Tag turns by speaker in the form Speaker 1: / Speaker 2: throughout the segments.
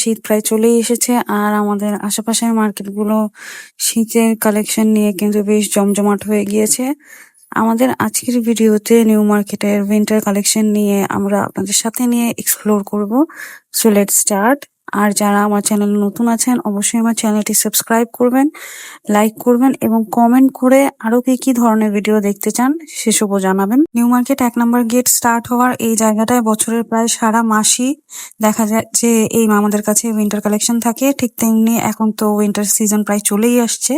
Speaker 1: শীত প্রায় চলেই এসেছে। আর আমাদের আশেপাশের মার্কেটগুলো শীতের কালেকশন নিয়ে কিন্তু বেশ জমজমাট হয়ে গিয়েছে। আমাদের আজকের ভিডিওতে নিউ মার্কেটের উইন্টার কালেকশন নিয়ে আমরা আপনাদের সাথে নিয়ে এক্সপ্লোর করব। সো লেট স্টার্ট আর যারা আমার চ্যানেল নতুন আছেন, অবশ্যই আমার চ্যানেলটি সাবস্ক্রাইব করবেন, লাইক করবেন এবং কমেন্ট করে আরও কি কি ধরনের ভিডিও দেখতে চান সেসবও জানাবেন। নিউ মার্কেট এক নম্বর গেট স্টার্ট হওয়ার এই জায়গাটায় বছরের প্রায় সারা মাসই দেখা যায় যে এই আমাদের কাছে উইন্টার কালেকশন থাকে। ঠিক তেমনি এখন তো উইন্টার সিজন প্রায় চলেই আসছে।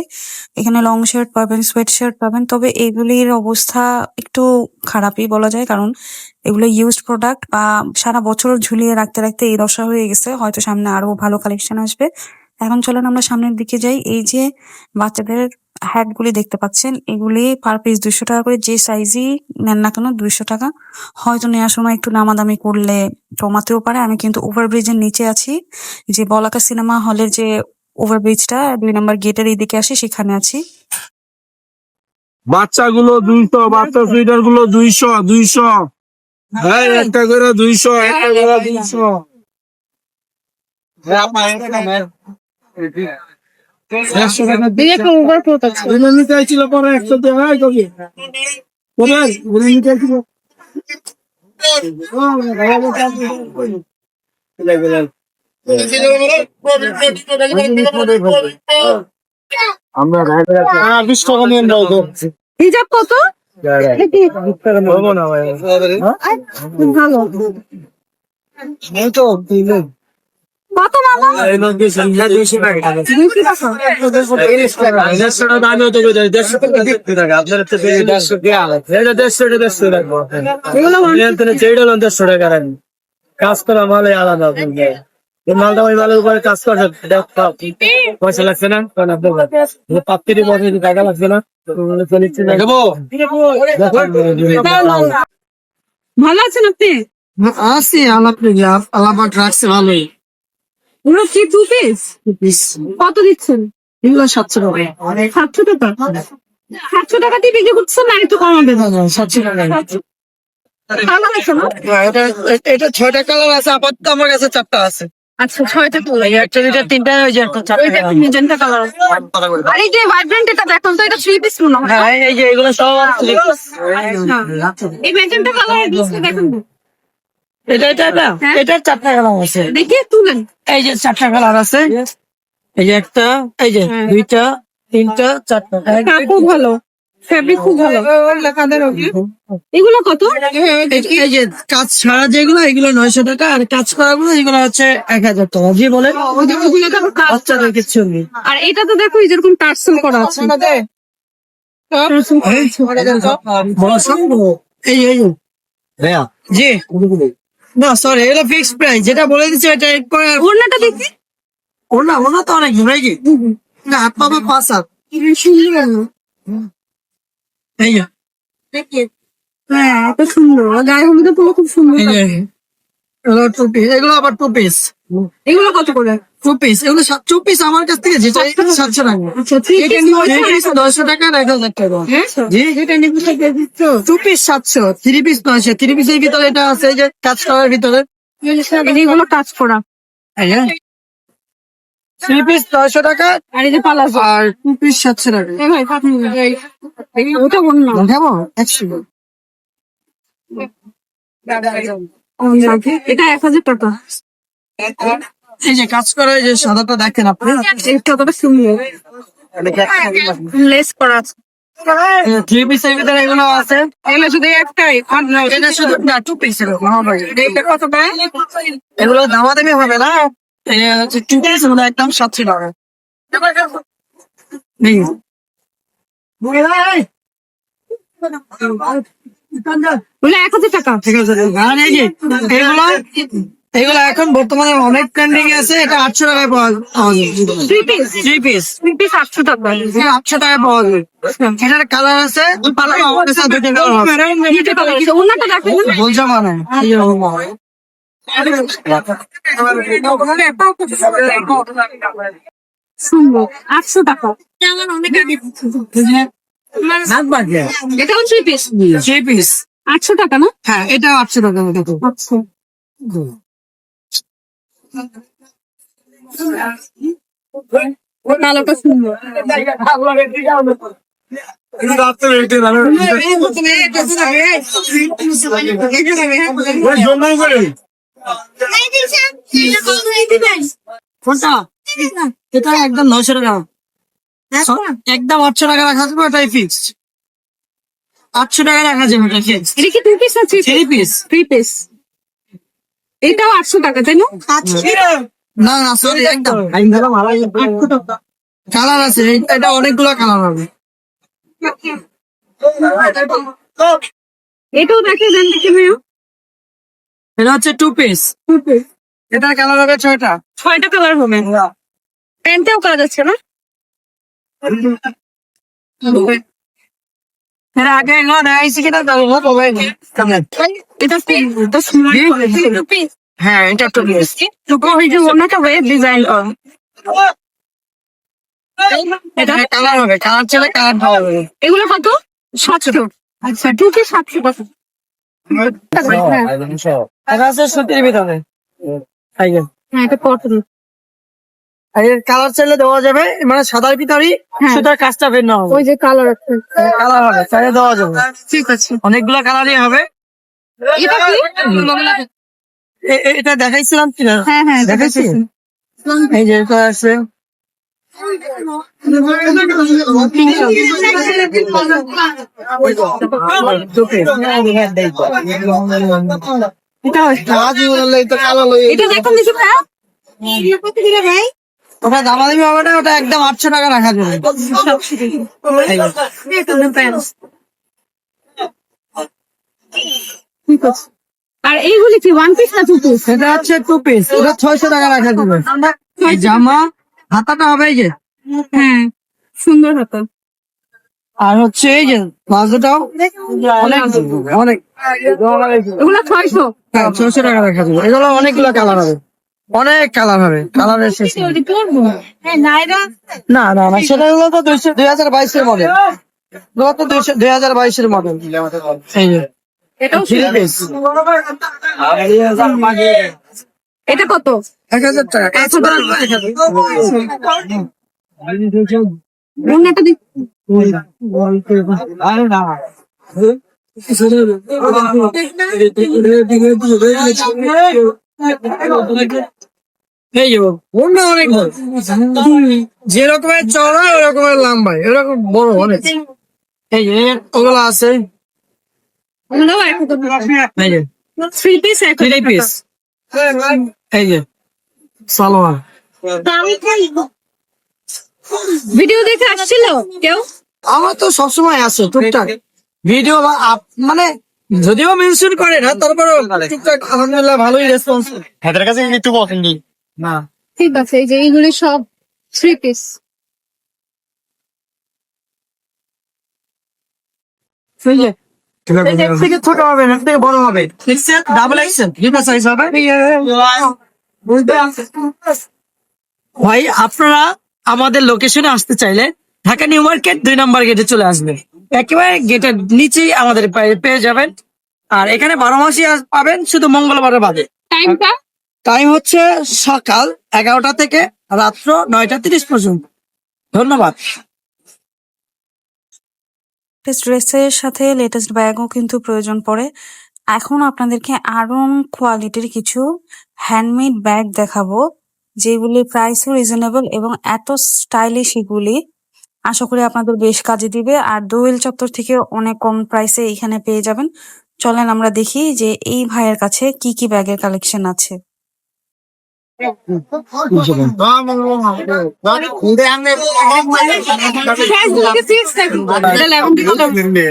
Speaker 1: এখানে লং শার্ট পাবেন সোয়েট শার্ট পাবেন, তবে এগুলির অবস্থা একটু খারাপই বলা যায়, কারণ এগুলো ইউজড প্রোডাক্ট বা সারা বছর ঝুলিয়ে রাখতে রাখতে এই দশা হয়ে গেছে। হয়তো সামনে আরও ভালো কালেকশন আসবে। এখন চলেন আমরা সামনের দিকে যাই। এই যে বাচ্চাদের হ্যাট গুলি দেখতে পাচ্ছেন, এগুলি পার পিস দুইশো টাকা করে। যে সাইজই নেন না কেন, দুইশো টাকা। হয়তো নেওয়ার সময় একটু নামাদামি করলে কমাতেও পারে। আমি কিন্তু ওভারব্রিজের নিচে আছি। যে বলাকা সিনেমা হলের যে ওভারব্রিজটা দুই নম্বর গেটের এইদিকে আসি, সেখানে আছি।
Speaker 2: বাচ্চাগুলো দুইশো, বাচ্চা সুইটারগুলো দুইশো দুইশো। হ্যাঁ একটা করে দুইশো একটা করে দুইশো। টাকা হয় আমরা
Speaker 3: হিজাব কত?
Speaker 2: কাজ করা মালে আলাদা মালটা কাজ করে পয়সা লাগছে না পাত্রির পয়সা লাগছে না
Speaker 3: ভালো আছেন আপনি?
Speaker 2: আছি আলাপ আলাপাট রাখছে ভালোই।
Speaker 3: ওগুলো কি টু পিস কত দিচ্ছেন?
Speaker 2: এগুলো সাতশো টাকা।
Speaker 3: সাতশো টাকা? সাতশো টাকা দিয়ে বিক্রি করছেন না একটু কমাবে
Speaker 2: সাতশো টাকা
Speaker 3: ভালো আছে না
Speaker 2: এটা এটা ছয়টা কালার আছে আপাতত আমার কাছে চারটা আছে।
Speaker 3: আচ্ছা ছয়টা তুলে
Speaker 2: একটা দুইটা তিনটা হয়ে যায়
Speaker 3: ওইটা মেজেন্টা কালার আর এই যে ভাইব্রেন্ট এটা দেখুন তো এটা থ্রি পিস মনে হয়।
Speaker 2: হ্যাঁ এই যে এগুলো সব
Speaker 3: আচ্ছা। এই মেজেন্টা কালার দেখুন
Speaker 2: এটা এটা এটা
Speaker 3: হ্যাঁ?
Speaker 2: এটা চারটা কালার আছে।
Speaker 3: দেখি তুলেন।
Speaker 2: এই যে চারটা কালার আছে। এই যে একটা এই যে
Speaker 3: হ্যাঁ।
Speaker 2: দুইটা তিনটা চারটা।
Speaker 3: হ্যাঁ, খুব ভালো। ফ্যাব্রিক খুব ভালো। এগুলো কত?
Speaker 2: এই- যে কাজ ছাড়া যেগুলো এগুলো নয়শো টাকা আর কাজ করা গুলো এগুলো হচ্ছে এক হাজার টাকা। জি বলে বাচ্চাদের কিছু
Speaker 3: আর এটা তো দেখো যেরকম টার্সেল করা আছে।
Speaker 2: এই এই জি। না সরি এটা ফিক্সড প্রাইস যেটা বলে দিচ্ছে এটা
Speaker 3: ওড়নাটা দেখি।
Speaker 2: ওনা ওনা তো অনেক নাকি? না হাত পাবে পাঁচ হাত।
Speaker 3: সুন্দর
Speaker 2: এই যে।
Speaker 3: হ্যাঁ এত সুন্দর। গায়ে হলুদে পুরো খুব সুন্দর
Speaker 2: এগুলো টু পিস এগুলো আবার টু পিস
Speaker 3: এগুলো কত করে?
Speaker 2: টু পিস এগুলো টু পিস আমার কাছ থেকে যেটা সাতশো টাকা।
Speaker 3: আচ্ছা পিস
Speaker 2: নয়শো টাকা এক হাজার টাকা।
Speaker 3: হ্যাঁ?
Speaker 2: টু পিস সাতশো। থ্রি পিস নয়শো। থ্রি পিসের ভিতরে এটা আছে যে কাজ করার ভিতরে
Speaker 3: এগুলো কাজ করা
Speaker 2: থ্রি পিস নয়শো টাকা
Speaker 3: আর এই যে পালাজো।
Speaker 2: আর টু পিস সাতশো টাকা।
Speaker 3: ওটা বল না
Speaker 2: একশো।
Speaker 3: এটা এক হাজার টাকা।
Speaker 2: এই যে কাজ করা এই যে সাদাটা দেখেন আপনি।
Speaker 3: এই কতটা সুন্দর লেস করা আছে।
Speaker 2: থ্রি পিসের ভিতরে এগুলো আছে।
Speaker 3: এগুলো শুধু একটাই।
Speaker 2: শুধু না টু এগুলো দামাদামি হবে না? এটা হচ্ছে টু পিস এগুলো একদম সাতশো টাকা।
Speaker 3: এক হাজার টাকা।
Speaker 2: ঠিক আছে আর এই যে এগুলো এগুলো এখন বর্তমানে অনেক ট্রেন্ডিং আছে এটা আটশো টাকায় পাওয়া যায়।
Speaker 3: Three piece
Speaker 2: three piece
Speaker 3: three piece আটশো টাকা।
Speaker 2: আটশো টাকায় পাওয়া যায়। এটার কালার আছে পালার আমার কাছে দুটো কালার আছে। বলছে মানে
Speaker 3: সুন্দর আটশো টাকা। এটাও থ্রি পিস
Speaker 2: থ্রি পিস
Speaker 3: আটশো টাকা না?
Speaker 2: হ্যাঁ এটা আটশো টাকা দেখো।
Speaker 3: কালোটা সুন্দর
Speaker 2: কোনটা এটা একদম নয়শো টাকা। একদম আটশো টাকা রাখা যাবে ওটাই ফিক্সড আটশো টাকা রাখা যাবে ওটা ফিক্সড
Speaker 3: এটা কি দুই পিস আছে
Speaker 2: থ্রি পিস
Speaker 3: থ্রি পিস এটাও আটশো টাকা তাই না?
Speaker 2: না না সরি একদম। কালার আছে এটা অনেকগুলো কালার হবে।
Speaker 3: এটাও দেখে দেন দেখে ভাইয়া।
Speaker 2: এটা হচ্ছে টু পিস এটার কালার হবে ছয়টা।
Speaker 3: ছয়টা কালার হবে। প্যান্টেও কাজ আছে না?
Speaker 2: এর আগে কিনা
Speaker 3: এটা
Speaker 2: হ্যাঁ এটা টু পিস
Speaker 3: ওনাটা ডিজাইন
Speaker 2: এটা কালার হবে। কালার কালার যাবে
Speaker 3: এগুলো কত? সাতশো। আচ্ছা টুকে সাতশো। টাকা হ্যাঁ
Speaker 2: এটা আছে সুতির ভিতরে।
Speaker 3: হ্যাঁ
Speaker 2: কালার চাইলে দেওয়া যাবে মানে সাদার ভিতরেই
Speaker 3: হ্যাঁ।
Speaker 2: সুতার কাজটা ভিন্ন হবে
Speaker 3: ওই যে কালার
Speaker 2: কালার হবে চাইলে দেওয়া যাবে
Speaker 3: ঠিক আছে
Speaker 2: অনেকগুলো কালারই হবে
Speaker 3: এটা
Speaker 2: এ- এ- এটা দেখাইছিলাম কিনা
Speaker 3: হ্যাঁ হ্যাঁ
Speaker 2: দেখাইছি এই যে এটা আছে
Speaker 3: এটা এটা
Speaker 2: দামাদামি হবে না ওটা একদম আটশো টাকা রাখা যাবে।
Speaker 3: আর এইগুলি কি ওয়ান পিস না টু পিস
Speaker 2: সেটা হচ্ছে টু পিস ওটা ছয়শো টাকা রাখা যাবে। জামা হাতাটা হবে এই যে।
Speaker 3: হ্যাঁ সুন্দর হতো।
Speaker 2: আর হচ্ছে এই যে প্লাজোটাও অনেক অনেক।
Speaker 3: এগুলো ছয়শো।
Speaker 2: হ্যাঁ ছয়শো টাকা রাখা যাবে এগুলো অনেকগুলো কালার হবে। অনেক কালার হবে। কালারের শেষ না না না সেটা হলো তো দুইশো দুই হাজার বাইশের মডেল তো দুইশো দুই হাজার বাইশের মডেল এই যে।
Speaker 3: এটা কত?
Speaker 2: এক হাজার টাকা। এক হাজার। টাকা
Speaker 3: অন্যটা দিক
Speaker 2: আরে না এই যে অন্য অনেক বড়। যে রকমের চড়া ওই রকমের লম্বা এরকম বড় অনেক এই যে ওগুলো আছে সালোয়ার
Speaker 3: ভিডিও দেখে আসছিল কেউ
Speaker 2: আমার তো সবসময় আছে টুকটাক। ভিডিও আপ- মানে যদিও মেনশন করে না তারপরে টুকটাক আলহামদুলিল্লাহ ভালোই রেসপন্স
Speaker 4: হাতের কাছে একটু পছন্দ।
Speaker 2: না।
Speaker 3: ঠিক আছে এই যে এইগুলি সব থ্রি পিস
Speaker 2: সেই যে এর থেকে ছোট হবে এর থেকে বড় হবে। ডাবল এক্সেল দুটো সাইজ হবে। ভাই আপনারা আমাদের লোকেশনে আসতে চাইলে ঢাকা নিউ মার্কেট দুই নম্বর গেটে চলে আসবে। একেবারে গেটের নিচেই আমাদের পেয়ে যাবেন। আর এখানে বারো মাসই পাবেন শুধু মঙ্গলবারে বাদে।
Speaker 3: টাইমটা
Speaker 2: টাইম হচ্ছে সকাল এগারোটা থেকে রাত্র নয়টা তিরিশ পর্যন্ত। ধন্যবাদ।
Speaker 1: ড্রেসের সাথে লেটেস্ট ব্যাগও কিন্তু প্রয়োজন পড়ে। এখন আপনাদেরকে আরও কোয়ালিটির কিছু হ্যান্ডমেড ব্যাগ দেখাবো যেগুলি প্রাইসও রিজনেবল এবং এত স্টাইলিশ এগুলি আশা করি আপনাদের বেশ কাজে দিবে। আর দোয়েল চত্বর থেকে অনেক কম প্রাইসে এখানে পেয়ে যাবেন। চলেন আমরা দেখি যে এই ভাইয়ের কাছে কি কি ব্যাগের কালেকশন আছে।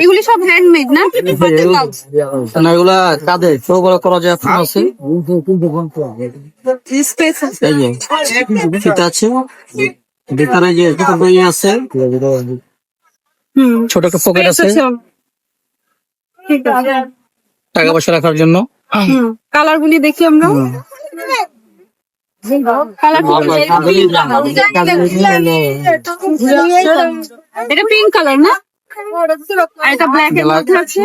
Speaker 3: এগুলি সব হ্যান্ডমেড না?
Speaker 2: এগুলা কাঁধে চৌকরা করা যায় ফুল আছে
Speaker 3: স্পেস আছে।
Speaker 2: এই যে ফিতা আছে। ভিতরে যে দুটো বই আছে। ছোট একটা পকেট আছে। টাকা পয়সা রাখার জন্য।
Speaker 3: কালার গুলি দেখি আমরা। এটা পিঙ্ক কালার না? এটা ব্ল্যাক এর মধ্যে আছে।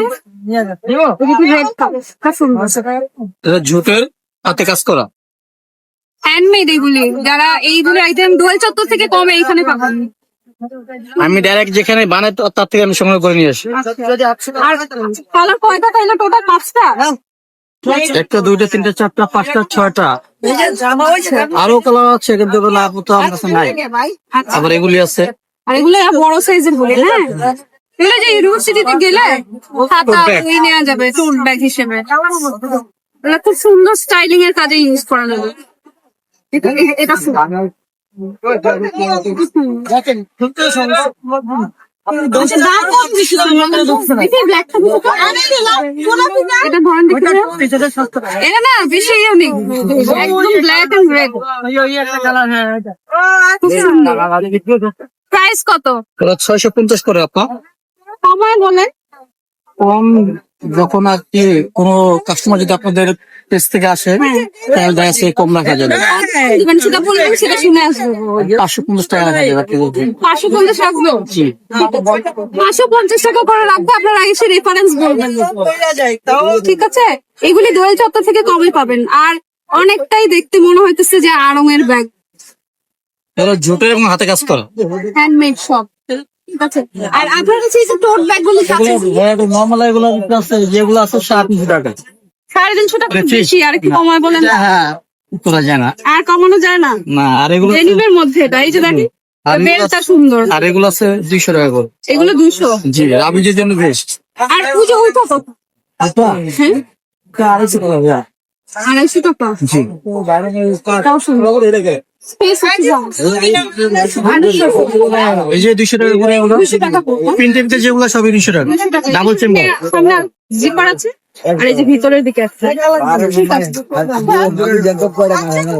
Speaker 3: রেড কালার
Speaker 2: এটা ঝুটের হাতে কাজ করা।
Speaker 3: হ্যান্ডমেড এগুলি। যারা এইগুলি আইটেম দোয়াল চত্বর থেকে কমে এইখানে পাবেন
Speaker 4: আমি। ডাইরেক্ট যেখানে বানাই তো তার থেকে আমি সংগ্রহ করে নিয়ে আসি।
Speaker 3: আর কালার কয়টা তাইলে টোটাল পাঁচটা?
Speaker 4: একটা দুইটা তিনটা চারটা পাঁচটা ছয়টা। আরও কালার আছে কিন্তু এগুলো আপাতত আমার কাছে নাই।
Speaker 3: আচ্ছা
Speaker 4: আবার এগুলি আছে।
Speaker 3: আর এগুলো বড় সাইজের বলে হ্যাঁ? এগুলো যে ইউনিভার্সিটিতে গেলে খাতা। বই নেওয়া যাবে টোট ব্যাগ হিসেবে। এগুলো খুব সুন্দর স্টাইলিং এর কাজে ইউজ করা যাবে। এটা- এটা- এটা সুন্দর। আচ্ছা, দাম কত বেশি? দেখি ব্ল্যাকটা দেখি তো। এটা ধরেন দেখি তো। এটা না বেশি ইয়ে একদম ব্ল্যাক এন্ড রেড প্রাইস কত
Speaker 4: ছয়শো পঞ্চাশ করে আপা
Speaker 3: সময় বলেন
Speaker 4: কম যখন আর কি কোনো কাস্টমার যদি আপনাদের পেজ থেকে আসে তাহলে দেখা যাচ্ছে কম রাখা যাবে।
Speaker 3: মানে সেটা বলবেন সেটা শুনে আসব।
Speaker 4: পাঁচশো পঞ্চাশ টাকা রাখা যাবে আপনি
Speaker 3: পাঁচশো পঞ্চাশ রাখব? পাঁচশো পঞ্চাশ টাকা করে রাখব আপনারা এসে রেফারেন্স বলবেন। ঠিক আছে? এগুলি দোয়েল চত্বর থেকে কমে পাবেন। আর অনেকটাই দেখতে মনে হইতেছে যে আড়ং এর ব্যাগ
Speaker 4: জুটের এবং হাতে কাজ করা।
Speaker 3: হ্যান্ডমেড সব আর আপনার কাছে এই যে টোট ব্যাগগুলো আছে?
Speaker 4: নর্মাল এগুলো আছে যেগুলো আছে সাত তিনশো টাকা।
Speaker 3: সাড়ে তিনশো টাকা
Speaker 4: বেশি।
Speaker 3: বেশি আর কি কমায় বলেন।
Speaker 4: হ্যাঁ করা যায় না।
Speaker 3: আর কমানো যায় না?
Speaker 4: না আর এগুলো
Speaker 3: ডেনিমের মধ্যে এটা এই যে দেখি
Speaker 4: আর এগুলো-
Speaker 3: বেলটা সুন্দর।
Speaker 4: আর এগুলো আছে দুইশো টাকা করে।
Speaker 3: এগুলো দুশো
Speaker 4: জি রাবিজের জন্য বেস্ট
Speaker 3: আর পুজো ওইটা কত
Speaker 4: আড়াইশো টাকা ভাইয়া।
Speaker 3: আড়াইশো টাকা।
Speaker 4: জি।
Speaker 3: এটাও সুন্দর। স্পেস আছে
Speaker 4: এই যে দুইশো টাকা করে এগুলো
Speaker 3: দুশো টাকা পড়বে।
Speaker 4: প্রিন্টের যেগুলো সবই দুইশো টাকা। ডাবল চেম্বার
Speaker 3: জিপার আছে। আর এই যে ভিতরের দিকে আছে।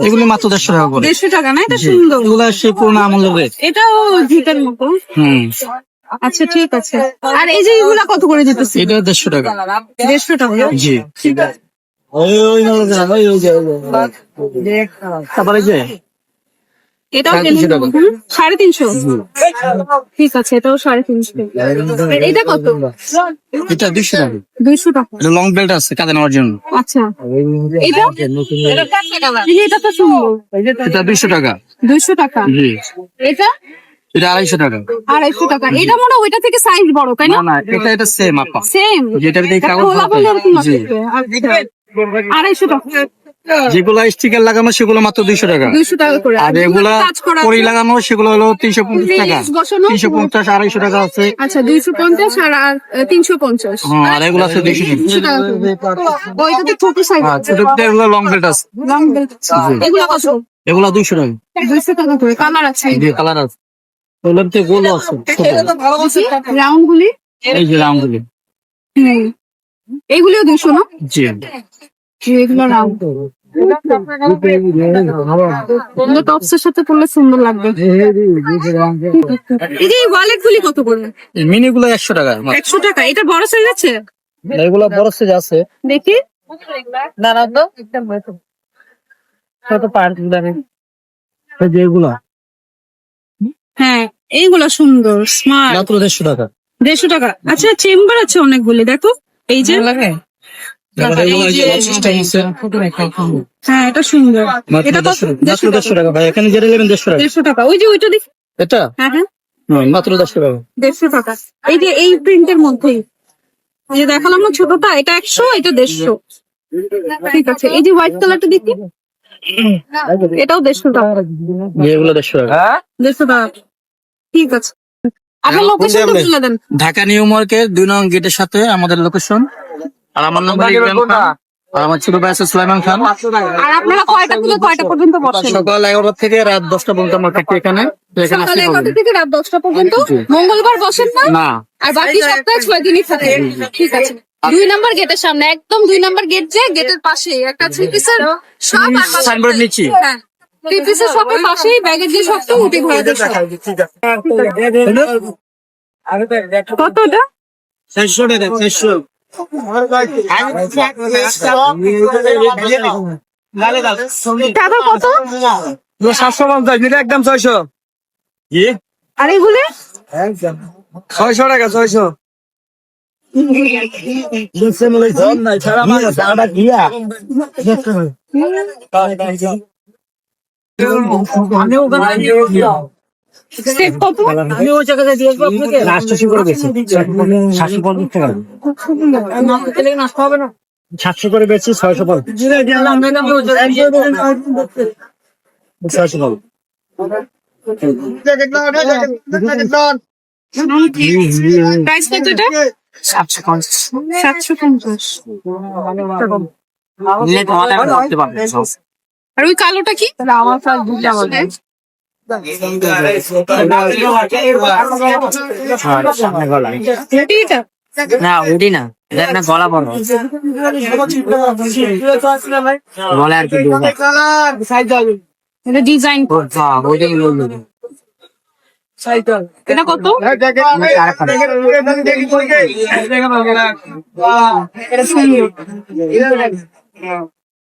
Speaker 4: এগুলো মাত্র দেড়শো টাকা করে।
Speaker 3: দেড়শো টাকা না? এটা সুন্দর।
Speaker 4: এগুলো সে পুরোনো আমলের
Speaker 3: এটাও ভিতর মতো।
Speaker 4: হুম।
Speaker 3: আচ্ছা ঠিক আছে। আর এই যে এগুলা কত করে দিতেছি
Speaker 4: এটা দেড়শো টাকা।
Speaker 3: দেড়শো টাকা।
Speaker 4: জি। তারপরে যে
Speaker 3: এটাও
Speaker 4: সাড়ে তিনশো
Speaker 3: ঠিক আছে এটাও সাড়ে তিনশো। এটা কত?
Speaker 4: এটা দুইশো টাকা।
Speaker 3: দুইশো টাকা।
Speaker 4: লং বেল্ট আছে কাঁধে নেওয়ার জন্য।
Speaker 3: আচ্ছা। এটা এটা তো সুন্দর।
Speaker 4: এটা দুইশো টাকা।
Speaker 3: দুইশো টাকা। এটা?
Speaker 4: এটা আড়াইশো টাকা।
Speaker 3: আড়াইশো টাকা। এটা মনে হয় ওইটা থেকে সাইজ বড় তাই
Speaker 4: না? এটা এটা সেম আপা।
Speaker 3: সেম
Speaker 4: যেটা দিয়ে কাগজ হয়।
Speaker 3: আড়াইশো টাকা।
Speaker 4: যেগুলো স্টিকার লাগানো সেগুলো মাত্র দুইশো টাকা।
Speaker 3: দুইশো টাকা করে।
Speaker 4: আর এগুলা লাগানো সেগুলো হলো তিনশো পঞ্চাশ টাকা। তিনশো পঞ্চাশ আড়াইশো টাকা আছে।
Speaker 3: আচ্ছা দুইশো পঞ্চাশ আর তিনশো পঞ্চাশ।
Speaker 4: হ্যাঁ আর এগুলো আছে দুইশো টাকা।
Speaker 3: ওইটাতে ছোট সাইজ
Speaker 4: ছোট ছোট এগুলো লং বেল্ট আছে।
Speaker 3: লং বেল্ট এগুলো কত
Speaker 4: এগুলো দুইশো টাকা।
Speaker 3: দুইশো টাকা করে। কালার আছে।
Speaker 4: কালার আছে।
Speaker 3: রাউন্ড গুলি
Speaker 4: এই যে।
Speaker 3: এগুলিও দুইশো না
Speaker 4: জি।
Speaker 3: এগুলো সাথে সুন্দর লাগবে। এই যে ওয়ালেট গুলি কত করে
Speaker 4: মিনি গুলো একশো টাকা
Speaker 3: একশো টাকা? এটা বড় সাইজ আছে?
Speaker 4: এগুলো বড় সাইজ আছে।
Speaker 3: দেখি।
Speaker 4: না না তো ছোট পার্ক এই
Speaker 3: হ্যাঁ এইগুলো সুন্দর স্মার্ট
Speaker 4: মাত্র দেড়শো টাকা।
Speaker 3: দেড়শো টাকা। আচ্ছা চেম্বার আছে অনেকগুলি দেখো। এই যে। হ্যাঁ এটা সুন্দর। এটা কত
Speaker 4: দেড়শো টাকা। দেড়শো টাকা ভাই এখানে যেটা নেবেন দেড়শো টাকা।
Speaker 3: দেড়শো টাকা। ওই যে ওইটা দেখি।
Speaker 4: এটা?
Speaker 3: হ্যাঁ হ্যাঁ।
Speaker 4: মাত্র দেড়শো টাকা।
Speaker 3: দেড়শো টাকা। এই যে এই প্রিন্টের মধ্যেই যে দেখালাম না ছোটটা এটা একশো এটা দেড়শো। ঠিক আছে এই যে হোয়াইট কালারটা দেখি। এটাও দেড়শো টাকা।
Speaker 4: এগুলো দেড়শো টাকা।
Speaker 3: দেড়শো টাকা। ঠিক আছে। আপনার লোকেশনটা বলে দেন।
Speaker 4: ঢাকা নিউ মার্কেট দুই নং গেটের সাথে আমাদের লোকেশন আর আমার নাম খান। আর আমার ছোট ভাই আছে সুলাইমান খান।
Speaker 3: আর আপনারা কয়টা থেকে কয়টা পর্যন্ত বসেন?
Speaker 4: সকাল এগারোটা থেকে রাত দশটা পর্যন্ত আমরা থাকি এখানে। তো এখানে
Speaker 3: সকালে
Speaker 4: আসতে
Speaker 3: এগারোটা থেকে রাত দশটা পর্যন্ত? মঙ্গলবার বসেন না?
Speaker 4: না।
Speaker 3: আর বাকি সপ্তাহে ছয় দিনই থাকে। ঠিক আছে। দুই নাম্বার গেটের সামনে একদম দুই নাম্বার গেট যে গেটের পাশে একটা থ্রি পিসের শপ
Speaker 4: সাইনবোর্ড নিচ্ছি
Speaker 3: হ্যাঁ। থ্রি পিসের শপের পাশেই ব্যাগের যে শপটা
Speaker 4: চারশো টাকা চারশো।
Speaker 3: টাকা কত?
Speaker 4: সাতশো পঞ্চাশ এটা একদম ছয়শো।
Speaker 3: আর এগুলো?
Speaker 4: ছয়শো টাকা ছয়শো।
Speaker 2: আসব আপনাকে রাষ্ট্রশী করে বেশি সাতশো পঞ্চাশ করে বেশি ছয়শো ছয়শো সাতশো পঞ্চাশ
Speaker 3: সাতশো পঞ্চাশ আর ওই কালোটা কি?
Speaker 2: না ওটি না। এটা না গলা বড় গলা আর কি
Speaker 3: এটা ডিজাইন
Speaker 2: ওইটাই বলল।
Speaker 3: এটা কত?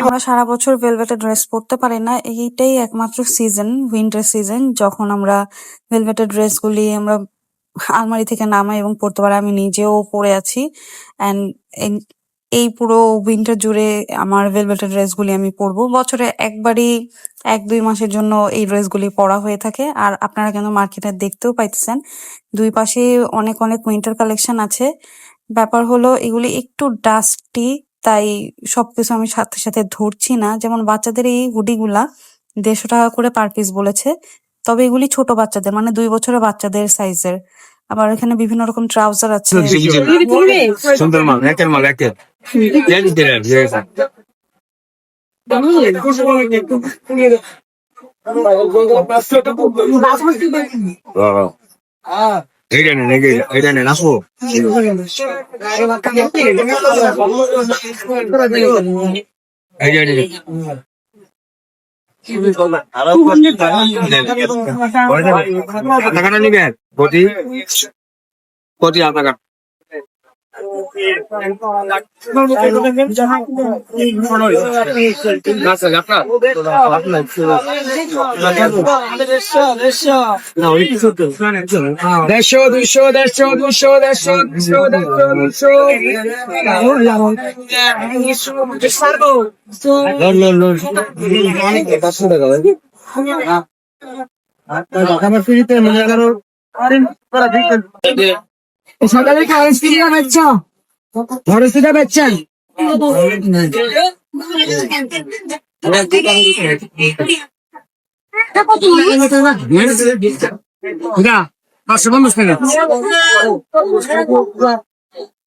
Speaker 1: আমরা সারা বছর ভেলভেটের ড্রেস পরতে পারি না। এইটাই একমাত্র সিজন উইন্টার সিজন যখন আমরা ভেলভেটের ড্রেসগুলি আমরা আলমারি থেকে নামাই এবং পরতে পারি। আমি নিজেও পরে আছি। অ্যান্ড এই পুরো উইন্টার জুড়ে আমার ভেলভেটের ড্রেসগুলি আমি পরবো। বছরে একবারই এক দুই মাসের জন্য এই ড্রেসগুলি পরা হয়ে থাকে। আর আপনারা কেন মার্কেটে দেখতেও পাইতেছেন দুই পাশে অনেক অনেক উইন্টার কালেকশন আছে। ব্যাপার হলো এগুলি একটু ডাস্টি তাই সবকিছু আমি সাথে সাথে ধরছি না। যেমন বাচ্চাদের এই হুডিগুলা দেড়শো টাকা করে পার পিস বলেছে। তবে এগুলি ছোট বাচ্চাদের মানে দুই বছরের বাচ্চাদের সাইজের আবার এখানে বিভিন্ন রকম ট্রাউজার আছে।
Speaker 2: সুন্দর মাল একের মাল একের। জানি নিবেন প্রতি প্রতি কাটা দেড়শো দুশো দেড়শো দুশো দেড়শো দুশো দেড়শো দুশো টাকা আমার ফ্রিতে মনে করো সকালে কি অরেঞ্জ বেচছ অরেঞ্জ বেচছেন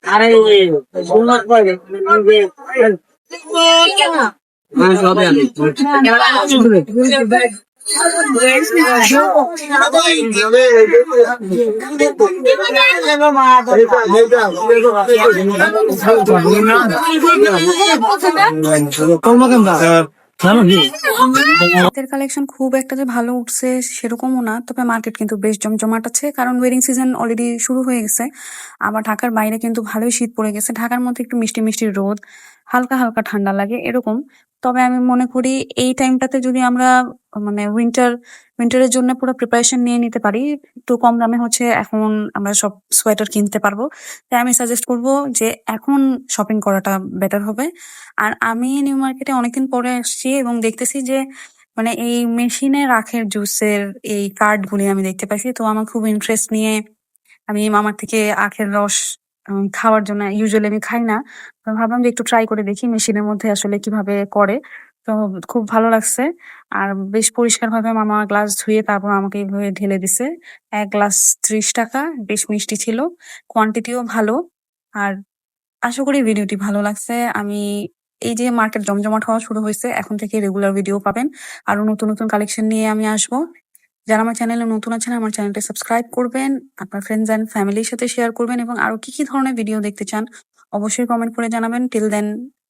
Speaker 2: আরে
Speaker 1: শীতের কালেকশন খুব একটা যে ভালো উঠছে সেরকমও না, তবে মার্কেট কিন্তু বেশ জমজমাট আছে। কারণ ওয়েডিং সিজন অলরেডি শুরু হয়ে গেছে, আবার ঢাকার বাইরে কিন্তু ভালোই শীত পড়ে গেছে। ঢাকার মধ্যে একটু মিষ্টি মিষ্টি রোদ হালকা হালকা ঠান্ডা লাগে, এরকম। তবে আমি মনে করি এই টাইমটাতে যদি আমরা মানে উইন্টার উইন্টারের জন্য পুরো প্রিপারেশন নিয়ে নিতে পারি, একটু কম দামে হচ্ছে এখন আমরা সব সোয়েটার কিনতে পারব। তাই আমি সাজেস্ট করব যে এখন শপিং করাটা বেটার হবে। আর আমি নিউ মার্কেটে অনেকদিন পরে আসছি এবং দেখতেছি যে মানে এই মেশিনে রাখের জুসের এই কার্ড গুলি আমি দেখতে পাইছি। তো আমার খুব ইন্টারেস্ট নিয়ে আমি মামার থেকে আখের রস খাওয়ার জন্য ইউজুয়ালি আমি খাই না। ভাবলাম যে একটু ট্রাই করে দেখি মেশিনের মধ্যে আসলে কীভাবে করে। তো খুব ভালো লাগছে। আর বেশ পরিষ্কার ভাবে মামা গ্লাস ধুয়ে তারপর আমাকে এইভাবে ঢেলে দিছে। এক গ্লাস ত্রিশ টাকা, বেশ মিষ্টি ছিল। কোয়ান্টিটিও ভালো। আর আশা করি ভিডিওটি ভালো লাগছে। আমি এই যে মার্কেট জমজমাট হওয়া শুরু হয়েছে, এখন থেকে রেগুলার ভিডিও পাবেন। আরও নতুন নতুন কালেকশন নিয়ে আমি আসব। যারা আমার চ্যানেলে নতুন আছেন, আমার চ্যানেলটা সাবস্ক্রাইব করবেন, আপনার ফ্রেন্ডস অ্যান্ড ফ্যামিলির সাথে শেয়ার করবেন এবং আরও কি কি ধরনের ভিডিও দেখতে চান, অবশ্যই কমেন্ট করে জানাবেন। টিল দেন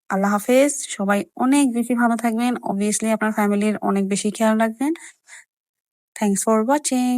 Speaker 1: আল্লাহ হাফেজ। সবাই অনেক বেশি ভালো থাকবেন। অবভিয়াসলি আপনার ফ্যামিলির অনেক বেশি খেয়াল রাখবেন। Thanks for watching